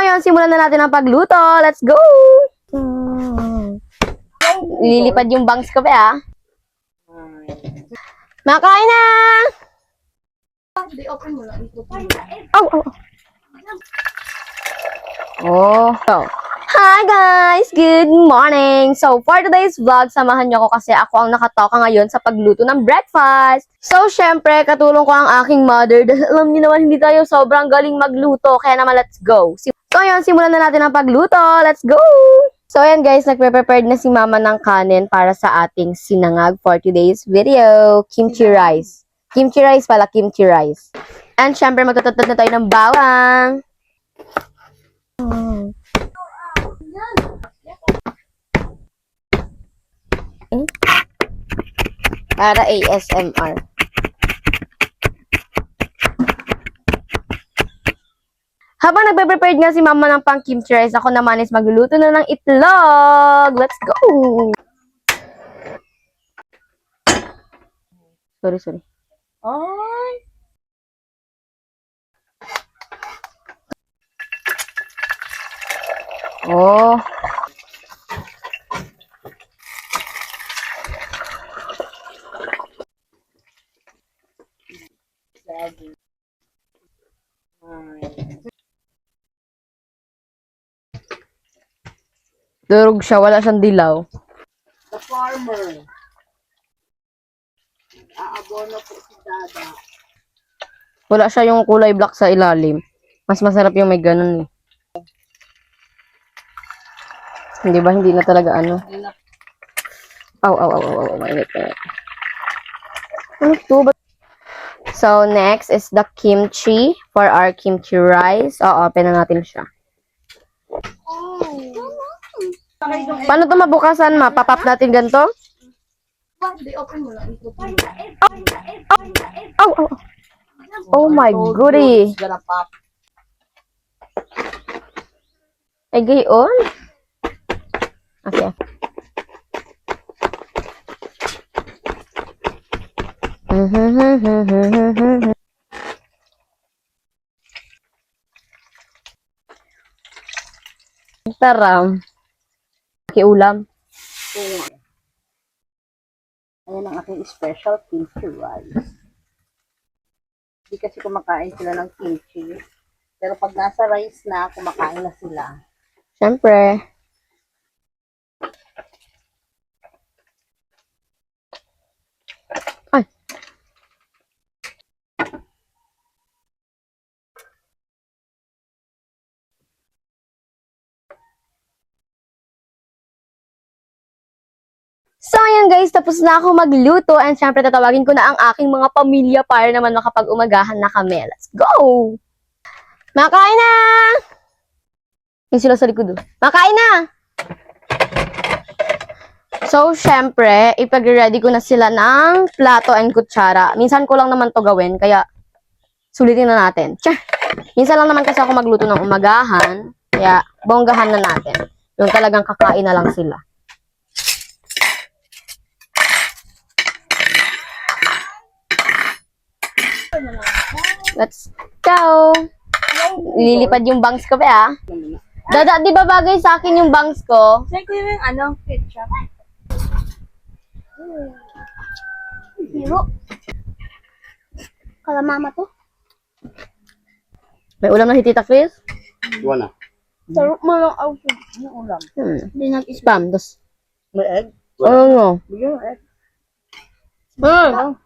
ngayon, simulan na natin ang pagluto. Let's go! Lilipad yung bangs ko pa, ah. Makain na! Oh, oh. Oh. So, Hi guys! Good morning! So, for today's vlog, samahan niyo ako kasi ako ang nakatoka ngayon sa pagluto ng breakfast. So, syempre, katulong ko ang aking mother dahil alam niyo naman, hindi tayo sobrang galing magluto. Kaya naman, let's go! So, ngayon, simulan na natin ang pagluto. Let's go! So, ayan guys, nagpe-prepared na si mama ng kanin para sa ating sinangag for today's video. Kimchi rice. Kimchi rice pala, kimchi rice. And syempre, magtatatad na tayo ng bawang. Para ASMR. Habang nagpe-prepared nga si mama ng pang kimchi rice, ako naman is magluluto na ng itlog. Let's go! Sorry, sorry. Ay! Oh. Sabi. Ay. Durog siya, wala siyang dilaw. The farmer. Aabono po si Dada. Wala siya yung kulay black sa ilalim. Mas masarap yung may ganun eh. Hindi ba? Hindi na talaga ano. Aw, aw, aw, aw, aw, mainit, mainit. Ano to? Ba't- So, next is the kimchi for our kimchi rice. Oo, open na natin siya. Paano to mabukasan, ma? Papap natin ganito? Oh, oh, oh. Oh my goody. Ay, gayon. Okay. Taram. Kiulam. Oo. Ayan ang aking special kimchi rice. Hindi kasi kumakain sila ng kimchi. Pero pag nasa rice na, kumakain na sila. Siyempre. So, ayan guys, tapos na ako magluto and syempre tatawagin ko na ang aking mga pamilya para naman makapag-umagahan na kami. Let's go! Makain na! Yung sila sa likod. oh. Makain na! So, syempre, ipag-ready ko na sila ng plato and kutsara. Minsan ko lang naman to gawin, kaya sulitin na natin. Tsa! Minsan lang naman kasi ako magluto ng umagahan, kaya bonggahan na natin. Yung talagang kakain na lang sila. Let's go! Lilipad yung bangs ko pa, ah. Dada, di ba bagay sa akin yung bangs ko? Saan ko yung ano, ketchup? Hiro. Kala mama to. May ulam na si Tita Chris? Wala. Sarap mo lang ako. Ano ulam? Hmm. Hindi nag-isip. Spam. Das. May egg? Ano no? Bigyan ng egg. Hmm.